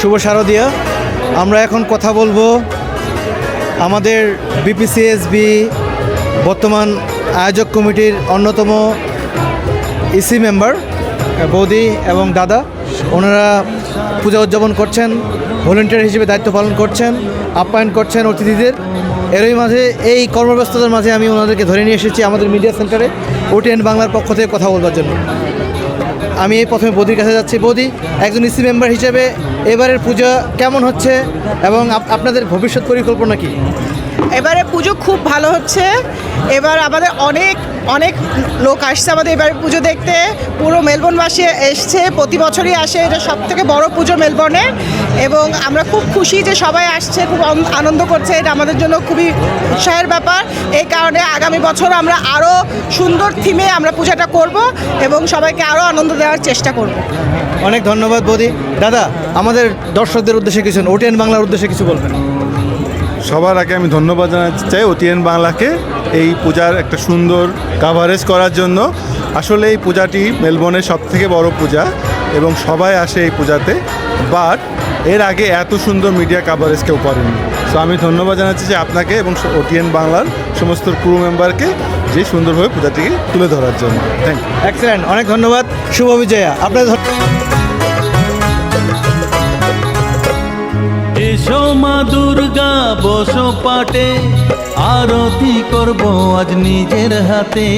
শুভ শারদিয়া। আমরা এখন কথা বলব আমাদের বিপিসিএসবি বর্তমান আয়োজক কমিটির অন্যতম ইসি মেম্বার বৌদি এবং দাদা। ওনারা পূজা উদযাপন করছেন ভলেন্টিয়ার হিসেবে দায়িত্ব পালন করছেন, আপ্যায়ন করছেন অতিথিদের। এরই মাঝে, এই কর্মব্যস্ততার মাঝে আমি ওনাদেরকে ধরে নিয়ে এসেছি আমাদের মিডিয়া সেন্টারে ওটিএন বাংলার পক্ষ থেকে কথা বলবার জন্য। আমি এই প্রথমে বৌদির কাছে যাচ্ছি। বৌদি, একজন ইসি মেম্বার হিসেবে এবারের পূজা কেমন হচ্ছে এবং আপনাদের ভবিষ্যৎ পরিকল্পনা কী? এবারে পুজো খুব ভালো হচ্ছে। এবার আমাদের অনেক অনেক লোক আসছে আমাদের এবারে পুজো দেখতে। পুরো মেলবোর্নবাসী এসছে, প্রতি বছরই আসে। এটা সব থেকে বড় পুজো মেলবোর্নে এবং আমরা খুব খুশি যে সবাই আসছে, খুব আনন্দ করছে। এটা আমাদের জন্য খুবই উৎসাহের ব্যাপার। এই কারণে আগামী বছর আমরা আরও সুন্দর থিমে আমরা পূজাটা করব এবং সবাইকে আরও আনন্দ দেওয়ার চেষ্টা করব। অনেক ধন্যবাদ বৌদি। দাদা, আমাদের দর্শকদের উদ্দেশ্যে কিছু, ওটিএন বাংলার উদ্দেশ্যে কিছু বলবেন? সবার আগে আমি ধন্যবাদ জানাতে চাই ওটিএন বাংলাকে এই পূজার একটা সুন্দর কাভারেজ করার জন্য। আসলে এই পূজাটি মেলবোর্নের সব থেকে বড় পূজা এবং সবাই আসে এই পূজাতে। বাট এর আগে এত সুন্দর মিডিয়া কাভারেজ কেউ করেনি। সো আমি ধন্যবাদ জানাচ্ছি যে আপনাকে এবং ওটিএন বাংলার সমস্ত ক্রু মেম্বারকে যে সুন্দরভাবে পূজাটিকে তুলে ধরার জন্য। থ্যাংক ইউ এক্সেলেন্ট অনেক ধন্যবাদ। শুভ বিজয়া। আপনাদের এসো মা দুর্গা বসো পাটে আরতি করব আজ নিজের হাতে।